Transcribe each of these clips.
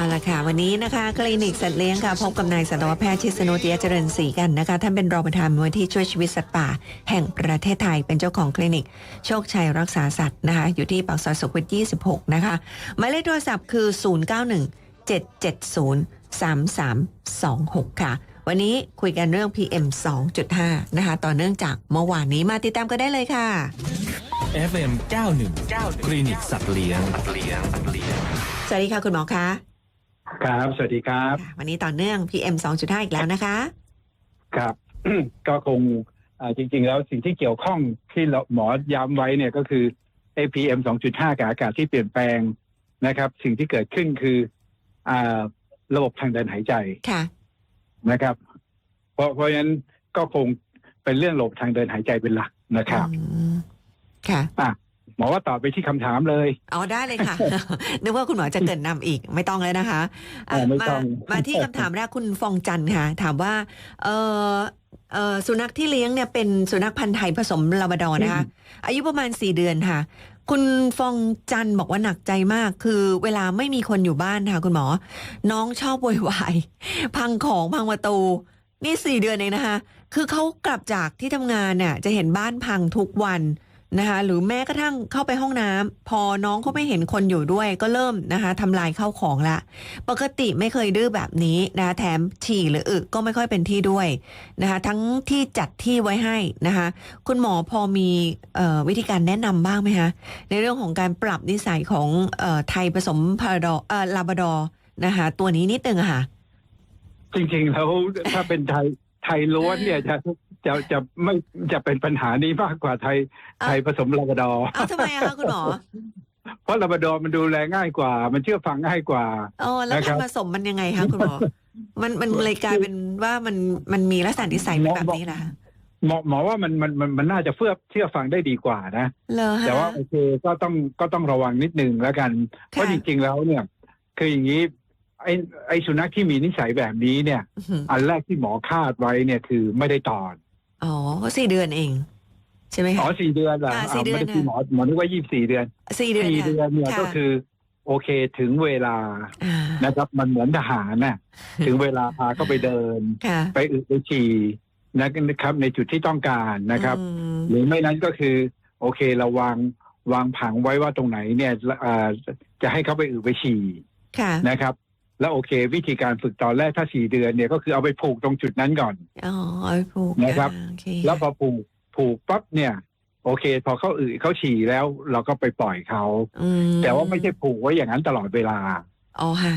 เอาละค่ะ วันนี้นะคะ คลินิกสัตว์เลี้ยงค่ะ พบกับนายสัตวแพทย์ชิสนุติยเจริญศรีกันนะคะ ท่านเป็นรองประธานมูลที่ช่วยชีวิตสัตว์ป่า แห่งประเทศไทยเป็นเจ้าของคลินิก โชคชัยรักษาสัตว์นะคะ อยู่ที่ปากซอยสุขวิท26 นะคะหมายเลขโทรศัพท์คือ 091 770 3326 ค่ะ วันนี้คุยกันเรื่อง PM 2.5 นะคะ ต่อเนื่องจากเมื่อวานนี้มาติดตามกันได้เลยค่ะ FM 91 คลินิกสัตว์เลี้ยง สวัสดีค่ะ คุณหมอคะ ครับ สวัสดีครับค่ะวันนี้ต่อเนื่อง PM 2.5 อีกแล้วนะคะ ครับ ก็คงอ่าจริง ๆ แล้วสิ่งที่เกี่ยวข้องที่เราหมอย้ำไว้เนี่ยก็คือ APM 2.5 กับอากาศที่เปลี่ยนแปลงนะครับ สิ่งที่เกิดขึ้นคืออ่าระบบทางเดินหายใจค่ะนะครับ เพราะเพราะฉะนั้นก็คงเป็นเรื่องระบบทางเดินหายใจเป็นหลักนะครับอืมค่ะอะห มอว่าตอบไปที่คำถามเลยเอาได้เลยค่ะ นึกว่าคุณหมอจะเกรินนำอีกไม่ต้องเลยนะคะอะเออไม่มาต้องมาที่คำถามแรกคุณฟองจันทร์ค่ะ ถามว่าเออเออสุนัขที่เลี้ยงเนี่ยเป็นสุนัขพันธ์ไทยผสมลาบราดอร์นะคะ อายุประมาณสี่เดือนค่ะ คุณฟองจันทร์บอกว่าหนักใจมาก คือเวลาไม่มีคนอยู่บ้านค่ะ คุณหมอ น้องชอบโวยวายพังของพังประตูนี่สี่เดือนเองนะคะ คือเขากลับจากที่ทำงานเนี่ยจะเห็นบ้านพังทุกวัน นะคะหรือแม้กระทั่งเข้าไปห้องน้ำพอน้องเขาไม่เห็นคนอยู่ด้วย ก็เริ่มนะคะทำลายเข้าของละ ปกติไม่เคยดื้อแบบนี้นะะแถมฉี่หรืออึก็ไม่ค่อยเป็นที่ด้วยนะคะทั้งที่จัดที่ไว้ให้นะคะคุณหมอพอมีออวิธีการแนะนำบ้างไหมคะในเรื่องของการปรับนิสัยของออไทยผสมพาราดออลาบราดอ์นะคะตัวนี้นิดนึงอะค่ะ จริงๆแล้วถ้าเป็นไทยไทยล้วนเนี่ยจะ จะจะไม่จะเป็นปัญหานี้มากกว่าไทยเอ้าไทยผสมลาบราดอร์เอาทำไมอะคะคุณหมอเพราะลาบราดอร์มันดูแลง่ายกว่า มันเชื่อฟังง่ายกว่าโอ้แล้วนะครับการผสมมันยังไงคะคุณหมอ มันมันเลยกลายเป็นว่ามันมันมีลักษณะนิสัยเป็นแบบนี้แหละหมอหมอว่ามันมันมันมันน่าจะเฟื่อเชื่อฟังได้ดีกว่านะเลอฮะ แต่ว่าโอเคก็ต้องก็ต้องระวังนิดนึงแล้วกัน เพราะจริงๆแล้วเนี่ยคืออย่างนี้ไอ้ไอ้สุนัขที่มีนิสัยแบบนี้เนี่ย อื้อหืออันแรกที่หมอคาดไว้เนี่ยคือไม่ได้ตอน อ๋อสี่เดือนเอง ใช่ไหมอ๋อคะ สี่เดือนเหรออ่าอ่าสี่เดือนไม่ได้ที่น่ะหมอหมอนึกว่ายี่สิบสี่เดือนสี่เดือนสี่ค่ะเดือนเนี่ยค่ะก็คือ โอเคถึงเวลาอ่านะครับ มันเหมือนทหารน่ะถึงเวลาพาก็ไปเดิน ค่ะไปอึไปฉี่นะครับ ในจุดที่ต้องการนะครับ อืมหรือไม่นั้นก็คือ โอเคเราวางวางผังไว้ว่าตรงไหนเนี่ยอ่าจะให้เขาไปอึไปฉี่ค่ะ นะครับ แล้วโอเค วิธีการฝึกตอนแรกถ้าสี่เดือนเนี่ยก็คือเอาไปผูกตรงจุดนั้นก่อนอ๋อเอาไปผูกนะครับอ่าโอเคแล้วพอผูกผูกปั๊บเนี่ย โอเค พอเขาอึเขาฉี่แล้ว เราก็ไปปล่อยเขาอืมแต่ว่าไม่ใช่ผูกไว้อย่างนั้นตลอดเวลาอ๋อค่ะ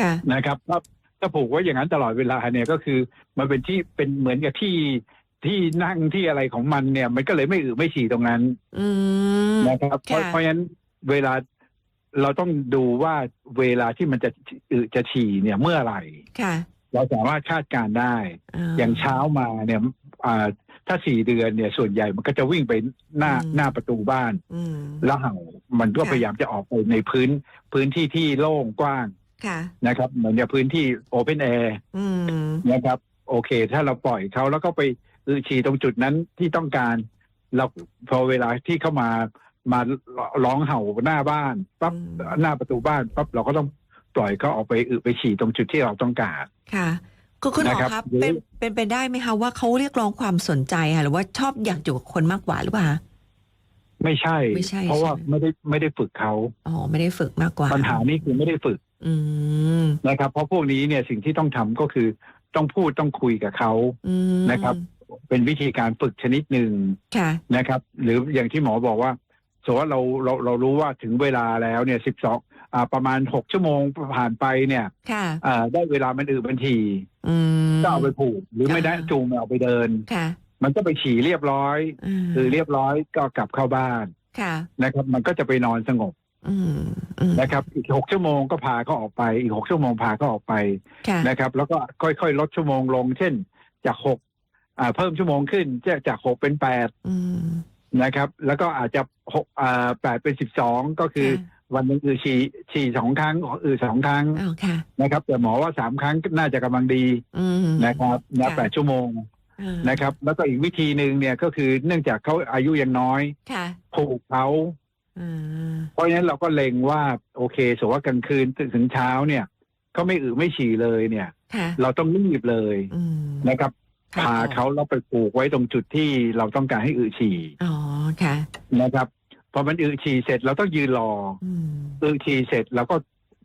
ค่ะ นะครับถ้าถ้าผูกไว้อย่างนั้นตลอดเวลาเนี่ยก็คือ มันเป็นที่เป็นเหมือนกับที่ที่นั่งที่อะไรของมันเนี่ย มันก็เลยไม่อึไม่ฉี่ตรงนั้น อืม นะครับเพราะค่ะ เพราะฉะนั้นเวลา เราต้องดูว่าเวลาที่มันจะอึจะฉี่เนี่ยเมื่อไหร่ค่ะ เราสามารถคาดการณ์ได้ อย่างเช้ามาเนี่ยอ่าถ้าสี่เดือนเนี่ยส่วนใหญ่มันก็จะวิ่งไปหน้าอืมหน้าประตูบ้านอืมแล้วเห่ามันก็ค่ะพยายามจะออกไปในพื้นพื้นที่ที่โล่งกว้างค่ะนะครับเหมือนกับพื้นที่โอเพนแอร์อืมนะครับ โอเค ถ้าเราปล่อยเขาแล้วก็ไปอึฉี่ตรงจุดนั้นที่ต้องการ เราพอเวลาที่เข้ามา มาร้องเห่าหน้าบ้านปั๊บอืมหน้าประตูบ้านปั๊บเราก็ต้องปล่อยเขาออกไปอึไปฉี่ตรงจุดที่เราต้องการค่ะคุณคุณหมอนะครับครับหรือเป็นเป็นไปได้ไหมคะว่าเขาเรียกร้องความสนใจค่ะหรือว่าชอบอยากอยู่กับคนมากกว่าหรือเปล่าคะไม่ใช่ไม่ใช่ เพราะว่าใช่ไหมไม่ได้ไม่ได้ฝึกเขาอ๋อไม่ได้ฝึกมากกว่า ปัญหานี้คือไม่ได้ฝึก อืมนะครับ เพราะพวกนี้เนี่ยสิ่งที่ต้องทำก็คือต้องพูดต้องคุยกับเขาอืมนะครับ เป็นวิธีการฝึกชนิดหนึ่งค่ะนะครับ หรืออย่างที่หมอบอกว่าส มมติว่าเราเราเรารู้ว่าถึงเวลาแล้วเนี่ยสิบสองอ่าประมาณหกชั่วโมงผ่านไปเนี่ยค่ะอ่าได้เวลามันอือบันทีอืมก็เอาไปผูก หรือไม่ได้อ่าจูงมันเอาไปเดินค่ะ มันก็ไปฉี่เรียบร้อยมคือเรียบร้อยก็กลับเข้าบ้านค่ะนะครับ มันก็จะไปนอนสงบอืมอืมนะครับ อีกหกชั่วโมงก็พาเขาออกไป อีกหกชั่วโมงพาเขาออกไปค่ะนะครับ แล้วก็ค่อยๆ ลดชั่วโมงลง เช่น จากหกอ่าเพิ่มชั่วโมงขึ้นจากจากหกเป็นแปดอืม นะครับ แล้วก็อาจจะหกอ่าแปดเป็นสิบสองก็คือ ค่ะ วันหนึ่งอือฉี่ฉี่สองครั้งอือสองครั้งอ้าวค่ะ นะครับ แต่หมอว่าสามครั้งน่าจะกำลังดีอืม นะครับนะค่ะ แปดชั่วโมงอ่านะครับ แล้วก็อีกวิธีหนึ่งเนี่ยก็คือเนื่องจากเขาอายุยังน้อยค่ะผูกเขา อ่าเพราะฉะนั้นเราก็เล็งว่าโอเคสมมติว่ากลางคืนถึงเช้าเนี่ยเขาไม่อึไม่ฉี่เลยเนี่ย ค่ะ เราต้องรีบเลยอืมนะครับค่ะ พาเขาเราไปปลูกไว้ตรงจุดที่เราต้องการให้อึฉี่อ๋อค่ะนะครับพอมันอึฉี่เสร็จเราต้องยืนรออืมอึฉี่เสร็จเราก็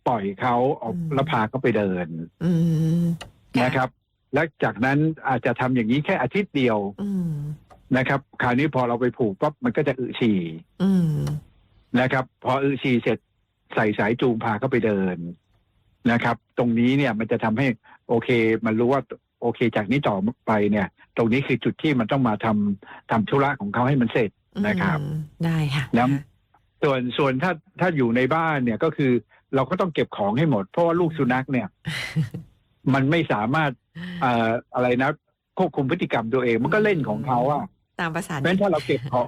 ปล่อยเขาออกอืมแล้วพาเขาไปเดินอืมนะครับ และจากนั้นอาจจะทำอย่างนี้แค่อาทิตย์เดียวอืมนะครับ คราวนี้พอเราไปผูกปั๊บมันก็จะอึฉี่อืมนะครับ พออึฉี่เสร็จใส่สายจูงพาเขาไปเดินนะครับ ตรงนี้เนี่ยมันจะทำให้โอเค มันรู้ว่า โอเค จากนี้ต่อไปเนี่ย ตรงนี้คือจุดที่มันต้องมาทำทำธุระของเขาให้มันเสร็จนะครับอืมได้ค่ะแล้วส่วนส่วนถ้าถ้าอยู่ในบ้านเนี่ยก็คือเราก็ต้องเก็บของให้หมด เพราะว่าลูกสุนัขเนี่ย มันไม่สามารถเอ่ออะไรนะควบคุมพฤติกรรมตัวเอง มันก็เล่นของเขาอะตามภาษาเพราะฉะนั้นถ้าเราเก็บของ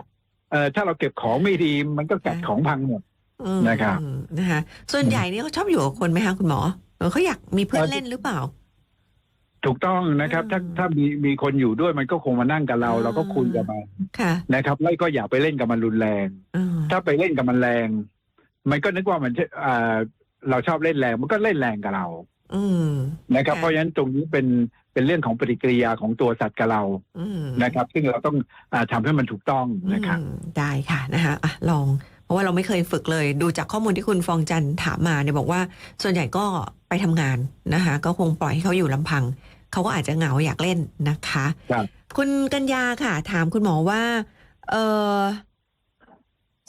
เอ่อถ้าเราเก็บของไม่ดี มันก็กัดของพังหมดอืมนะครับอืมนะคะส่วนใหญ่เนี่ยเขาชอบอยู่กับคนไหมคะคุณหมอเออเขาอยากมีเพื่อนเล่นหรือเปล่า ถูกต้องนะครับ ถ้าอืมถ้ามีมีคนอยู่ด้วยมันก็คงมานั่งกับเราอืมเราก็คุยกับมันค่ะ นะครับแล้วก็อย่าไปเล่นกับมันรุนแรงอืมถ้าไปเล่นกับมันแรง มันก็นึกว่ามันจะอ่าเราชอบเล่นแรง มันก็เล่นแรงกับเราอืม นะครับ ค่ะ เพราะฉะนั้นตรงนี้เป็นเป็นเรื่องของปฏิกิริยาของตัวสัตว์กับเราอืม นะครับ ซึ่งเราต้องอาทำให้มันถูกต้องนะครับ อืมได้ค่ะนะคะอะลองเพราะว่าเราไม่เคยฝึกเลย ดูจากข้อมูลที่คุณฟองจันทร์ถามมาเนี่ยบอกว่า ส่วนใหญ่ก็ไปทำงานนะคะก็คงปล่อยให้เขาอยู่ลำพัง เขาก็อาจจะเหงาอยากเล่นนะคะครับคุณกัญญาค่ะ ถามคุณหมอว่า เออ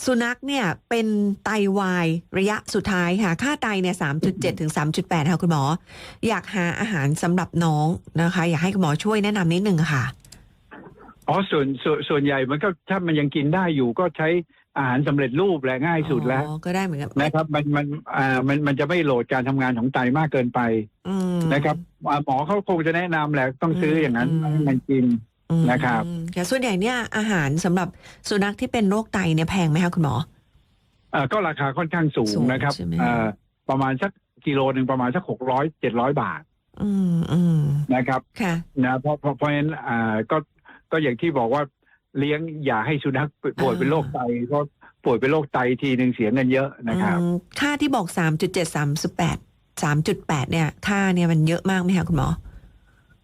สุนัขเนี่ยเป็นไตวายระยะสุดท้ายค่ะ ค่าไตเนี่ยสามจุดเจ็ดถึงสามจุดแปดค่ะคุณหมอ อยากหาอาหารสำหรับน้องนะคะ อยากให้คุณหมอช่วยแนะนำนิดนึงค่ะอ๋อส่วนส่วนส่วนใหญ่มันก็ถ้ามันยังกินได้อยู่ก็ใช้ อาหารสำเร็จรูปแหละง่ายสุดแล้ว อ๋อก็ได้เหมือนกันนะครับ มันมันอ่ามันมันจะไม่โหลดการทำงานของไตมากเกินไปอืม นะครับอ่าหมอเขาคงจะแนะนำแหละต้องซื้ออย่างนั้นอืม ให้มันกิน อืมนะครับ ค่ะส่วนใหญ่เนี่ยอาหารสำหรับสุนัขที่เป็นโรคไตเนี่ยแพงไหมคะคุณหมออ่าก็ราคาค่อนข้างสูสูงงนะครับใช่ไหมอ่าประมาณสักกิโลหนึ่งประมาณสักหกร้อยเจ็ดร้อยบาทอืมอืมนะครับค่ะ นะเพราะเพราะเพราะฉะนั้นอ่าก็ก็อย่างที่บอกว่า เลี้ยงอย่าให้สุนัขป่วยเป็นโรคไตเพราะป่วยเป็นโรคไตทีหนึ่งเสียเงินเยอะนะครับอืมค่าที่บอกสามจุดเจ็ดสามสิบแปดสามจุดแปดเนี่ยค่าเนี่ยมันเยอะมากไหมคะคุณหมอ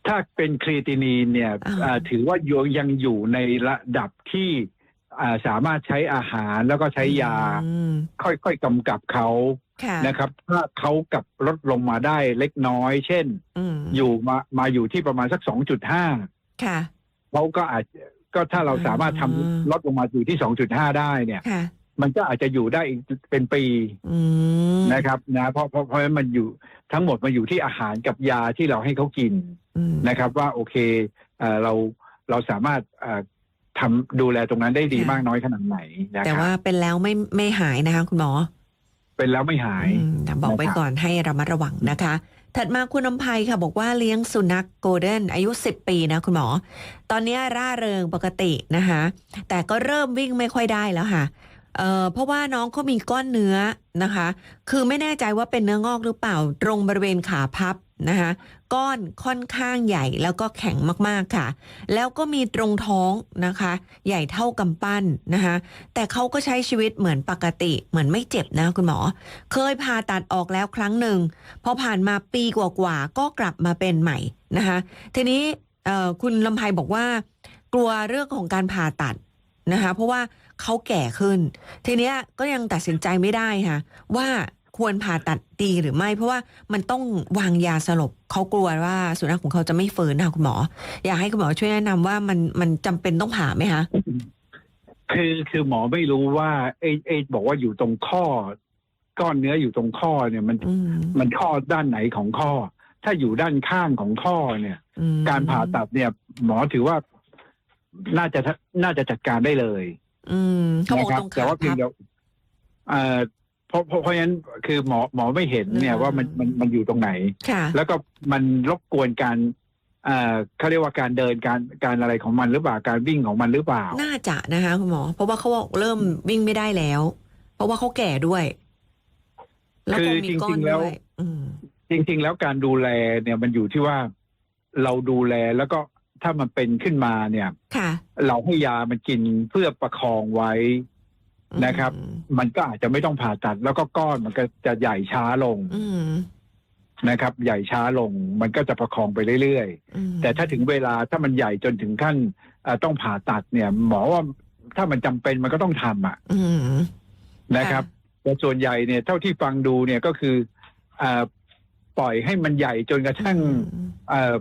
ถ้าเป็นครีตินีนเนี่ยอ่าอ่าถือว่ายังยังอยู่ในระดับที่อ่าสามารถใช้อาหารแล้วก็ใช้ยาอืมค่อยๆกำกับเขาค่ะนะครับ ถ้าเขากลับลดลงมาได้เล็กน้อย เช่นอืมอยู่มามาอยู่ที่ประมาณสัก2.5ค่ะเขาก็อาจ ก็ถ้าเราสามารถทำอ่าลดลงมาอยู่ที่ 2.5 ได้เนี่ย ค่ะ มันก็อาจจะอยู่ได้อีกเป็นปีอืมนะครับนะเพราะเพราะเพราะฉะนั้นมันอยู่ทั้งหมดมาอยู่ที่อาหารกับยาที่เราให้เขากินอืม นะครับ ว่าโอเคเอ่อเราเราสามารถเอ่อทำดูแลตรงนั้นได้ดีค่ะ มากน้อยขนาดไหนนะแต่ครัว่าบเป็นแล้วไม่ไม่หายนะคะ คุณหมอเป็นแล้วไม่หาย อืมแต่บอกไว้นะครับ ก่อนให้ระมัดระวังนะคะ ถัดมาคุณน้ำภัยค่ะ บอกว่าเลี้ยงสุนัขโกลเด้นอายุ 10 ปีนะคุณหมอ ตอนนี้ร่าเริงปกตินะคะ แต่ก็เริ่มวิ่งไม่ค่อยได้แล้วค่ะเเพราะว่าน้องเขามีก้อนเนื้อนะคะ คือไม่แน่ใจว่าเป็นเนื้องอกหรือเปล่า ตรงบริเวณขาพับ นะคะก้อนค่อนข้างใหญ่แล้วก็แข็งมากๆค่ะ แล้วก็มีตรงท้องนะคะ ใหญ่เท่ากำปั้นนะคะแต่เขาก็ใช้ชีวิตเหมือนปกติเหมือนไม่เจ็บนะคุณหมอ เคยผ่าตัดออกแล้วครั้งหนึ่งพอผ่านมาปีกว่าๆก็กลับมาเป็นใหม่นะคะทีนี้คุณลำไพบอกว่า กลัวเรื่องของการผ่าตัดนะคะเพราะว่าเขาแก่ขึ้น ทีเนี้ยก็ยังตัดสินใจไม่ได้ค่ะว่า ควรผ่าตัดดีหรือไม่ เพราะว่ามันต้องวางยาสลบเขากลัวว่าสุนัขของเขาจะไม่ฟื้นค่ะคุณหมอ อยากให้คุณหมอช่วยแนะนำว่ามันมันจำเป็นต้องผ่าไหมคะคือคือหมอไม่รู้ว่าเอเอบอกว่าอยู่ตรงข้อ ก้อนเนื้ออยู่ตรงข้อเนี่ยมันอืมมันข้อด้านไหนของข้อ ถ้าอยู่ด้านข้างของข้อเนี่ยอืมการผ่าตัดเนี่ย หมอถือว่าน่าจะน่าจะจัดการได้เลย อืมเขาบอกนะครัตรงแต่ขาว่าเพียพังบเดียว เอ่อเพราะเพราะเพราะฉะนั้นคือหมอหมอไม่เห็นเนี่ยอืมว่ามันมันมันอยู่ตรงไหน ค่ะ แล้วก็มันรบกวนการเอ่อเขาเรียกว่าการเดินการการอะไรของมันหรือเปล่าการวิ่งของมันหรือเปล่า น่าจะนะคะ คุณหมอ เพราะว่าเขาบอกเริ่มวิ่งไม่ได้แล้ว เพราะว่าเขาแก่ด้วย แล้วก็มีก้อนด้วยอืม จริง ๆ แล้วการดูแลเนี่ยมันอยู่ที่ว่าเราดูแลแล้วก็ถ้ามันเป็นขึ้นมาเนี่ย ค่ะ เราให้ยามันกินเพื่อประคองไว้ นะครับอืมมันก็อาจจะไม่ต้องผ่าตัด แล้วก็ก้อนมันก็จะใหญ่ช้าลงอืมนะครับ ใหญ่ช้าลงมันก็จะประคองไปเรื่อยๆอืมแต่ถ้าถึงเวลาถ้ามันใหญ่จนถึงขั้นเอ่อต้องผ่าตัดเนี่ย หมอว่าถ้ามันจำเป็นมันก็ต้องทำอะอืมนะครับแต่ส่วนใหญ่เนี่ยเท่าที่ฟังดูเนี่ยก็คือเอ่อปล่อยให้มันใหญ่จนกระทั่งเอ่อ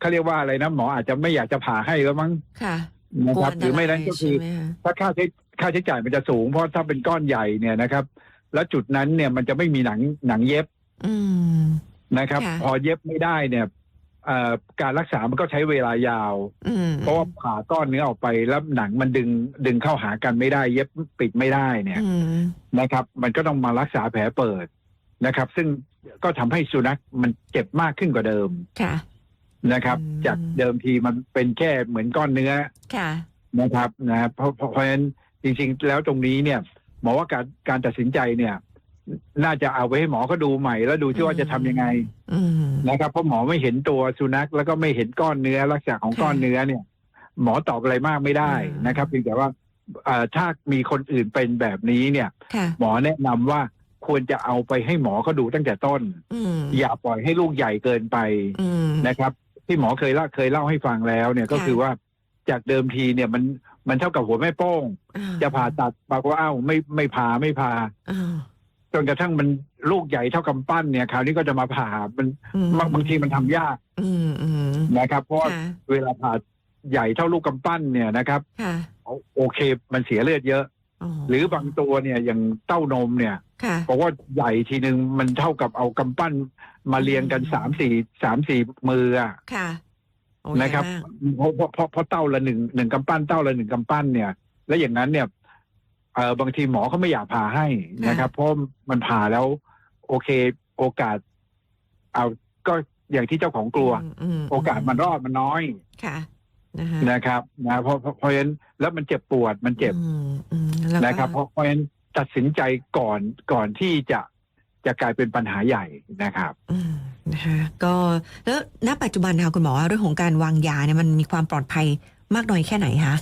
เขาเรียกว่าอะไรนะหมออาจจะไม่อยากจะผ่าให้แล้วมั้งค่ะนะครับกลัวหรือไม่นั้นก็คือใช่ไหมะถ้าค่าใช้ ค่าใช้จ่ายมันจะสูง เพราะถ้าเป็นก้อนใหญ่เนี่ยนะครับ แล้วจุดนั้นเนี่ยมันจะไม่มีหนังหนังเย็บอืมนะครับค่ะพอเย็บไม่ได้เนี่ยเอ่อการรักษามันก็ใช้เวลายาวอืมเพราะว่าผ่าก้อนเนื้อออกไปแล้วหนังมันดึงดึงเข้าหากันไม่ได้ เย็บปิดไม่ได้เนี่ยอืมนะครับ มันก็ต้องมารักษาแผลเปิดนะครับ ซึ่งก็ทำให้สุนัขมันเจ็บมากขึ้นกว่าเดิมค่ะนะครับอืมจากเดิมทีมันเป็นแค่เหมือนก้อนเนื้อค่ะนะครับนะครับเพราะเพราะเพราะฉะนั้น จริงๆ แล้วตรงนี้เนี่ยหมอว่าการการตัดสินใจเนี่ย น่าจะเอาไว้ให้หมอก็ดูใหม่ แล้วดูที่ว่าจะทำยังไงอืม นะครับเพราะหมอไม่เห็นตัวสุนัขแล้วก็ไม่เห็นก้อนเนื้อลักษณะของค่ะก้อนเนื้อเนี่ย หมอตอบอะไรมากไม่ได้อืม นะครับเพียงแต่ว่าเอ่อถ้ามีคนอื่นเป็นแบบนี้เนี่ย ค่ะ หมอแนะนำว่าควรจะเอาไปให้หมอเขาดูตั้งแต่ต้น อืมอย่าปล่อยให้ลูกใหญ่เกินไปอืม นะครับ ที่หมอเคยเล่าเคยเล่าให้ฟังแล้วเนี่ยก็ค่ะ คือว่า จากเดิมทีเนี่ยมันมันเท่ากับหัวแม่โป้งอ่จะผ่าตัดปรากฏว่าอ้าวไม่ไม่ผ่าไม่ผ่าอ่าจนกระทั่งมันลูกใหญ่เท่ากำปั้นเนี่ยคราวนี้ก็จะมาผ่ามันอืมบางบางทีมันทำยากอืมอืมนะครับ เพราะว่าค่ะเวลาผ่าใหญ่เท่าลูกกำปั้นเนี่ยนะครับค่ะโอเคมันเสียเลือดเยอะ หรือบางตัวเนี่ยอย่างเต้านมเนี่ยค่ะบอกว่าใหญ่ทีหนึ่งมันเท่ากับเอากำปั้นมาเรียงกันอืมสามสี่สามสี่มืออะค่ะโอ้ นะครับใหญ่มากเพราะเพราะเพราะเพราะเต้าละหนึ่งหนึ่งกำปั้นเต้าละหนึ่งกำปั้นเนี่ย แล้วอย่างนั้นเนี่ยเออบางทีหมอเขาไม่อยากผ่าให้นะครับ เพราะมันผ่าแล้ว โอเค โอกาส เอาก็อย่างที่เจ้าของกลัวอืมโอกาสมันรอดมันน้อยค่ะนะคะนะครับนะเพราะเพราะเพราะฉะนั้นแล้วมันเจ็บปวดมันเจ็บอืมอืมแล้วก็นะครับ เพราะเพราะฉะนั้นตัดสินใจก่อนก่อนที่จะ จะกลายเป็นปัญหาใหญ่นะครับอืมนะคะก็แล้วณปัจจุบันค่ะคุณหมอเรื่องของการวางยาเนี่ยมันมีความปลอดภัยมากน้อยแค่ไหนคะ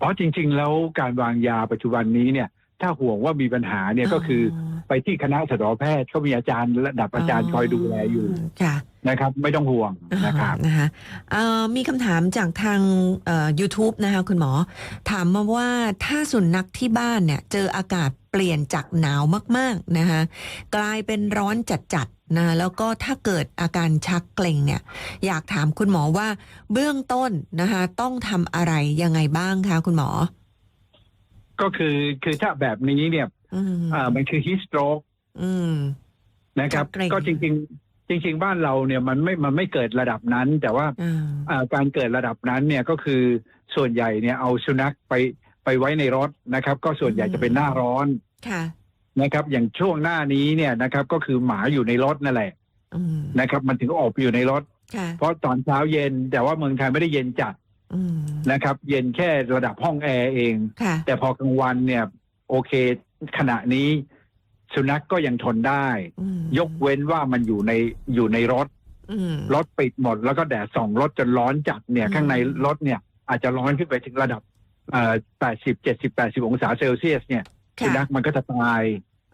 อ๋อจริง ๆ แล้วการวางยาปัจจุบันนี้เนี่ย ถ้าห่วงว่ามีปัญหาเนี่ยก็คือไปที่คณะสัตวแพทย์เขามีอาจารย์ระดับอาจารย์คอยดูแลอยู่ค่ะนะครับ ไม่ต้องห่วงนะครับอ่านะคะเอ่อมีคำถามจากทางเอ่อ YouTube นะคะคุณหมอ ถามมาว่าถ้าสุนัขที่บ้านเนี่ย เจออากาศเปลี่ยนจากหนาวมาก ๆ นะคะกลายเป็นร้อนจัดๆนะแล้วก็ถ้าเกิดอาการชักเกร็งเนี่ย อยากถามคุณหมอว่าเบื้องต้นนะคะต้องทำอะไรยังไงบ้างคะคุณหมอ ก็คือคือถ้าแบบนี้เนี่ยอืมอ่ามันคือฮิสโตรกอืมนะครับชักเกร็งก็จริง ๆ จริง ๆ บ้านเราเนี่ยมันไม่มันไม่เกิดระดับนั้น แต่ว่าอ่าอ่าการเกิดระดับนั้นเนี่ยก็คือส่วนใหญ่เนี่ยเอาสุนัขไปไปไว้ในรถนะครับ ก็ส่วนใหญ่จะเป็นหน้าร้อนค่ะนะครับ อย่างช่วงหน้านี้เนี่ยนะครับ ก็คือหมาอยู่ในรถนั่นแหละอืมนะครับ มันถึงออกไปอยู่ในรถค่ะเพราะตอนเช้าเย็น แต่ว่าเมืองไทยไม่ได้เย็นจัดอืม นะครับ เย็นแค่ระดับห้องแอร์เองค่ะแต่พอกลางวันเนี่ย โอเค ขณะนี้สุนัขกก็ยังทนได้อืมยกเว้นว่ามันอยู่ในอยู่ในรถอืมรถปิดหมด แล้วก็แดดส่องรถจนร้อนจัดเนี่ยอืมข้างในรถเนี่ย อาจจะร้อนขึ้นไปถึงระดับเอ่อแปดสิบเจ็ดสิบแปดสิบองศาเซลเซียส เนี่ยสุค่ะนัขมันก็จะตาย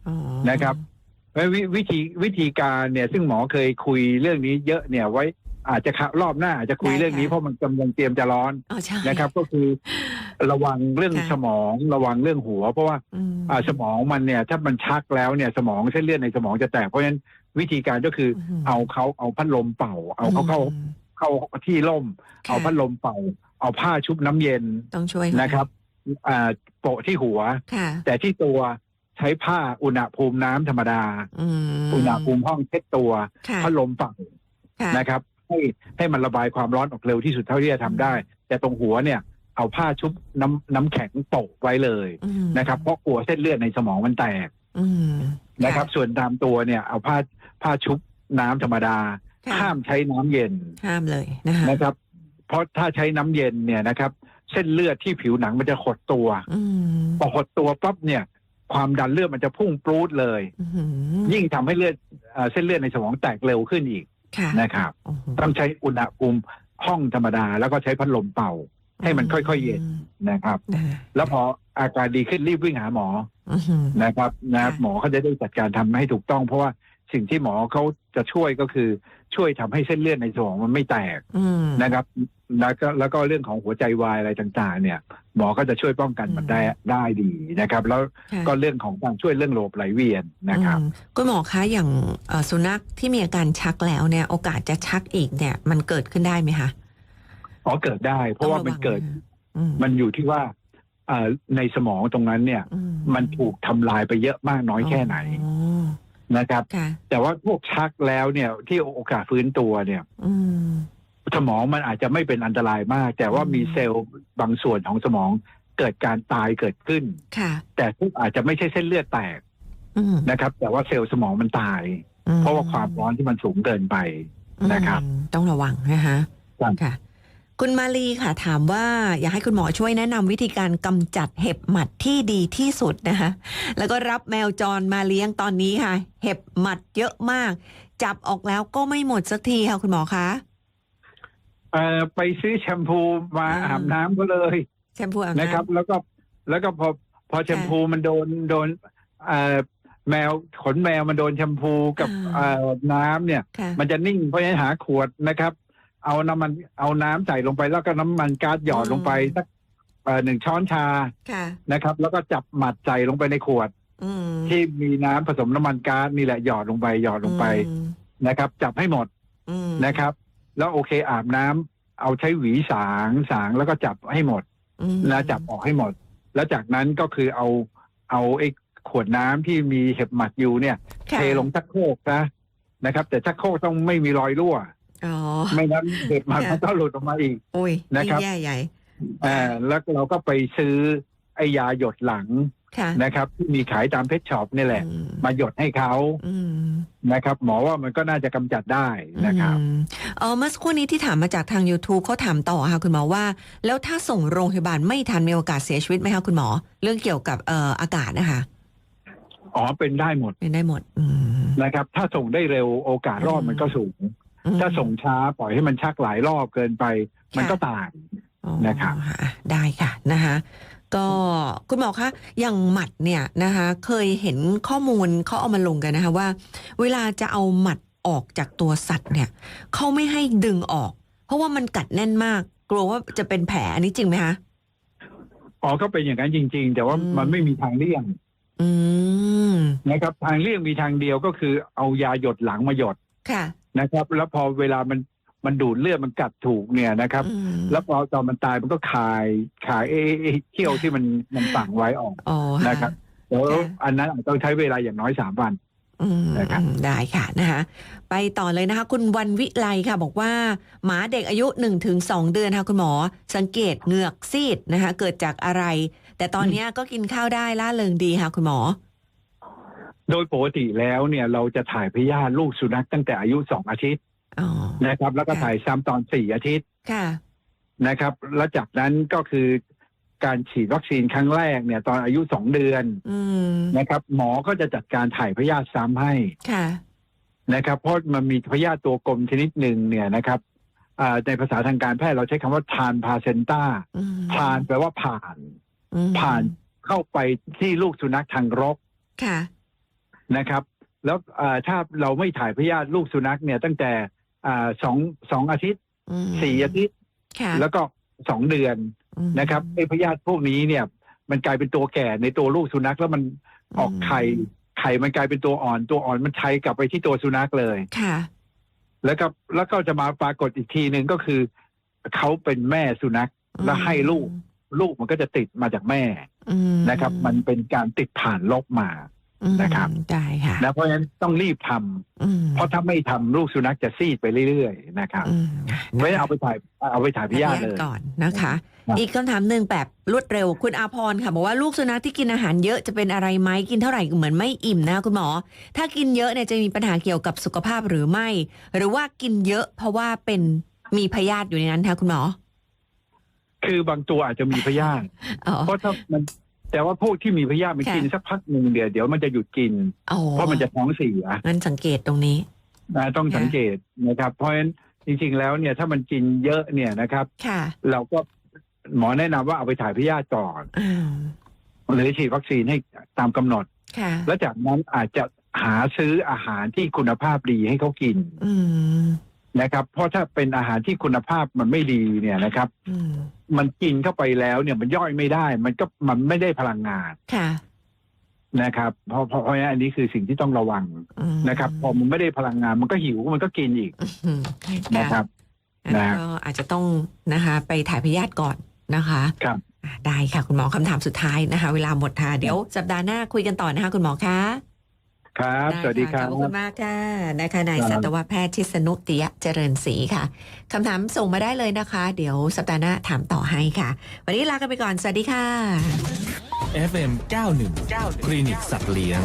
อ๋อนะครับเพราะวิวิธีวิธีการเนี่ย ซึ่งหมอเคยคุยเรื่องนี้เยอะเนี่ยไว้ อาจจะรอบหน้าอาจจะคุยเรื่องนี้เพราะมันกำลังเตรียมจะร้อนอ๋อใช่นะครับ ก็คือระวังเรื่องค่ะสมองระวังเรื่องหัว เพราะว่าอืมอ่าสมองมันเนี่ย ถ้ามันชักแล้วเนี่ยสมองเส้นเลือดในสมองจะแตกเพราะฉะนั้นวิธีการก็คืออมเอาเขาเอาพัดลมเป่า เอาเขาเข้าอืม เข้าที่ร่ม ค่ะ เอาพัดลมเป่า เอาผ้าชุบน้ำเย็นต้องช่วยเขานะครับอ่าโปะที่หัว ค่ะ แต่ที่ตัวใช้ผ้าอุณหภูมิน้ำธรรมดา อืมอุณหภูมิห้องเช็ดตัว ค่ะพัดลมเป่า ค่ะ นะครับ ให้ให้มันระบายความร้อนออกเร็วที่สุดเท่าที่จะทำได้ แต่ตรงหัวเนี่ยเอาผ้าชุบน้ำน้ำแข็งโปะไว้เลยอืมนะครับ เพราะกลัวเส้นเลือดในสมองมันแตกอืมนะครับ ส่วนตามตัวเนี่ยเอาผ้าผ้าชุบน้ำธรรมดา ค่ะห้ามใช้น้ำเย็นห้ามเลยนะคะนะครับ เพราะถ้าใช้น้ำเย็นเนี่ยนะครับ เส้นเลือดที่ผิวหนังมันจะหดตัวอืมพอหดตัวปั๊บเนี่ย ความดันเลือดมันจะพุ่งปรูดเลย อืมยิ่งทำให้เลือดเอ่อเส้นเลือดในสมองแตกเร็วขึ้นอีก ค่ะนะครับ โอ้โหต้องใช้อุณหภูมิห้องธรรมดา แล้วก็ใช้พัดลมเป่า ให้มันค่อยๆเย็นนะครับนะคะแล้วพออาการดีขึ้นรีบวิ่งหาหมออืมนะครับนะค่ะ หมอเขาจะได้จัดการทำให้ถูกต้องเพราะว่า สิ่งที่หมอเขาจะช่วยก็คือช่วยทำให้เส้นเลือดในสมองมันไม่แตกอืมนะครับแล้วก็แล้วก็เรื่องของหัวใจวายอะไรต่างๆ เนี่ย หมอก็จะช่วยป้องกันมันได้ได้ดีนะครับ แล้วค่ะก็เรื่องของการช่วยเรื่องระบบไหลเวียนนะครับอืมคุณหมอคะอย่างเอ่อสุนัขที่มีอาการชักแล้วเนี่ย โอกาสจะชักอีกเนี่ย มันเกิดขึ้นได้ไหมคะอ๋อเกิดได้ เพราะว่ามันเกิดอืมมันอยู่ที่ว่าเอ่อในสมองตรงนั้นเนี่ยอืมันถูกทำลายไปเยอะมากน้อยแค่ไหนอ๋อ นะครับค่ะแต่ว่าพวกชักแล้วเนี่ยที่โอกาสฟื้นตัวเนี่ยอืมสมองมันอาจจะไม่เป็นอันตรายมาก แต่ว่าอืมมีเซลล์บางส่วนของสมองเกิดการตายเกิดขึ้นค่ะแต่พวกอาจจะไม่ใช่เส้นเลือดแตกอืมนะครับ แต่ว่าเซลล์สมองมันตายอืมเพราะว่าความร้อนที่มันสูงเกินไปนะครับอืมต้องระวังนะคะครับค่ะ คุณมาลีค่ะถามว่าอยากให้คุณหมอช่วยแนะนำวิธีการกำจัดเห็บหมัดที่ดีที่สุดนะคะ แล้วก็รับแมวจรมาเลี้ยงตอนนี้ค่ะ เห็บหมัดเยอะมาก จับออกแล้วก็ไม่หมดสักทีค่ะคุณหมอคะเอ่อไปซื้อแชมพูมาอ่าอาบน้ำก็เลยแชมพูอาบน้ำนะครับ แล้วก็แล้วก็พอพอแชมพูมันโดนโดนเอ่อแมวขนแมวมันโดนแชมพูกับอ่าเอ่อน้ำเนี่ยค่ะ มันจะนิ่งเพราะฉะนั้นหาขวดนะครับ เอาน้ำมันเอาน้ำใส่ลงไปแล้วก็น้ำมันก๊าซหยอดอืมลงไปสักเอ่อหนึ่งช้อนชาค่ะ นะครับ แล้วก็จับหมัดใส่ลงไปในขวด อืมที่มีน้ำผสมน้ำมันก๊าซนี่แหละหยอดลงไปหยอดลงไปอืมนะครับ จับให้หมดอืมนะครับ แล้วโอเคอาบน้ำเอาใช้หวีสางสางแล้วก็จับให้หมด อืมนะจับออกให้หมด แล้วจากนั้นก็คือเอาเอาไอ้ขวดน้ำที่มีเห็บหมัดอยู่เนี่ย ค่ะเทลงชักโครกนะนะครับ แต่ชักโครกต้องไม่มีรอยรั่วอ๋อ ไม่งั้นเห็บหมัดค่ะมันก็หลุดออกมาอีกโอ้ยนะครับยิ่งแย่ใหญ่อ่าแล้วเราก็ไปซื้อไอ้ยาหยดหลังค่ะนะครับ ที่มีขายตามเพชช็อปนี่แหละอืมมาหยดให้เขาอืมนะครับ หมอว่ามันก็น่าจะกำจัดได้นะครับอืมเออเมื่อสักครู่นี้ที่ถามมาจากทาง YouTube เขาถามต่อค่ะคุณหมอว่า แล้วถ้าส่งโรงพยาบาลไม่ทันมีโอกาสเสียชีวิตไหมคะคุณหมอ เรื่องเกี่ยวกับเอ่ออากาศนะคะอ๋อเป็นได้หมดเป็นได้หมดอืมนะครับ ถ้าส่งได้เร็วโอกาสรอดอืมมันก็สูงอืม ถ้าส่งช้าปล่อยให้มันชักหลายรอบเกินไป มันก็ตายอ๋อนะครับะได้ค่ะนะคะก็คุณหมอคะอย่างหมัดเนี่ยนะคะ เคยเห็นข้อมูลเขาเอามาลงกันนะคะว่า เวลาจะเอาหมัดออกจากตัวสัตว์เนี่ยเขาไม่ให้ดึงออก เพราะว่ามันกัดแน่นมาก กลัวว่าจะเป็นแผลอันนี้จริงไหมคะอ๋อก็เป็นอย่างนั้นจริง ๆ แต่ว่าอืมมันไม่มีทางเลี่ยงอืมนะครับ ทางเลี่ยงมีทางเดียวก็คือเอายาหยดหลังมาหยดค่ะ นะครับ แล้วพอเวลามันมันดูดเลือดมันกัดถูกเนี่ยนะครับอืมแล้วพอตอนมันตายมันก็คายคายเอเอเขี้ยวที่มันมันฝังไว้ออกอ๋อนะครับแล้วค่ะอันนั้นอาจต้องใช้เวลาอย่างน้อยสามวันอืมนะครับได้ค่ะนะคะไปต่อเลยนะคะ คุณวันวิไลค่ะ บอกว่า หมาเด็กอายุ1นถึงสเดือนค่ะคุณหมอ สังเกตเหงือกซีดนะคะ เกิดจากอะไร แต่ตอนเนี้ยก็กินข้าวได้ล่าเริงดีค่ะคุณหมอ โดยปกติแล้วเนี่ยเราจะถ่ายพยาธิลูกสุนัขตั้งแต่อายุสองอาทิตย์อ๋อนะครับ แล้วก็ค่ะถ่ายซ้ำตอนสี่อาทิตย์ค่ะนะครับ แล้วจากนั้นก็คือการฉีดวัคซีนครั้งแรกเนี่ย ตอนอายุสองเดือนอืมนะครับ หมอก็จะจัดการถ่ายพยาธิซ้ำให้ค่ะนะครับ เพราะมันมีพยาธิตัวกลมชนิดหนึ่งเนี่ยนะครับอ่าในภาษาทางการแพทย์เราใช้คำว่าทานพาเซนต้าอืมทานแปลว่าผ่านอืมผ่านเข้าไปที่ลูกสุนัขทางรกค่ะ นะครับ แล้วอ่าถ้าเราไม่ถ่ายพยาธิลูกสุนัขเนี่ยตั้งแต่อ่าสองสองอาทิตย์อืมสี่อาทิตย์ค่ะแล้วก็สองเดือนอืมนะครับไอ้พยาธิพวกนี้เนี่ยมันกลายเป็นตัวแก่ในตัวลูกสุนัขแล้วมันออกไข่ไข่มันกลายเป็นตัวอ่อนตัวอ่อนมันชัยกลับไปที่ตัวสุนัขเลยค่ะแล้วก็แล้วก็จะมาปรากฏอีกทีหนึ่งก็คือเขาเป็นแม่สุนัขแล้วให้ลูก ลูกมันก็จะติดมาจากแม่อืมนะครับ มันเป็นการติดผ่านลบมาอืม นะครับได้ค่ะนะเพราะฉะนั้นต้องรีบทำอืมเพราะถ้าไม่ทำลูกสุนัขจะซีดไปเรื่อยๆนะครับอืมไว้เอาไปถ่ายเอาไปถ่ายพยาธิเลยก่อนนะคะครับอีกคำถามหนึ่งแบบรวดเร็วคุณอาพรค่ะบอกว่าลูกสุนัขที่กินอาหารเยอะจะเป็นอะไรไหมกินเท่าไหร่ก็เหมือนไม่อิ่มนะคุณหมอ ถ้ากินเยอะเนี่ยจะมีปัญหาเกี่ยวกับสุขภาพหรือไม่ หรือว่ากินเยอะเพราะว่าเป็นมีพยาธิอยู่ในนั้นค่ะคุณหมอคือบางตัวอาจจะมีพยาธิอ๋อเพราะถ้ามัน แต่ว่าพวกที่มีพยาธิมันค่ะกินสักพักหนึ่งเดี๋ยวเดี๋ยวมันจะหยุดกินอ๋อเพราะมันจะท้องเสียงั้นสังเกตตรงนี้นะต้องค่ะสังเกตนะครับ เพราะฉะนั้นจริงๆแล้วเนี่ยถ้ามันกินเยอะเนี่ยนะครับค่ะเราก็หมอแนะนำว่าเอาไปถ่ายพยาธิก่อนอ้าวหรือฉีดวัคซีนให้ตามกำหนดค่ะแล้วจากนั้นอาจจะหาซื้ออาหารที่คุณภาพดีให้เขากินอืมนะครับ เพราะถ้าเป็นอาหารที่คุณภาพมันไม่ดีเนี่ยนะครับอื มมันกินเข้าไปแล้วเนี่ยมันย่อยไม่ได้ มันก็มันไม่ได้พลังงานค่ะนะครับเพราะเพราะเพราะฉะนั้นอันนี้คือสิ่งที่ต้องระวังอืมนะครับ พอมันไม่ได้พลังงานมันก็หิวมันก็กินอีกอืมนะครับอะนะก็อาจจะต้องนะคะ ไปถ่ายพยาธิก่อนนะคะครับอะได้ค่ะคุณหมอคำถามสุดท้ายนะคะ เวลาหมดค่ะเดี๋ยวสัปดาห์หน้าคุยกันต่อนะคะ คุณหมอคะ ครับได้สวัสดีคะรับขอบคุณมากค่ะนะคะนายครับสัตวแพทย์ชิสนุติยะเจริญศรีค่ะคำถามส่งมาได้เลยนะคะ เดี๋ยวสัปดาห์หน้าถามต่อให้ค่ะ วันนี้ลากันไปก่อน สวัสดีค่ะ FM 91คลินิกสัตว์เลี้ยง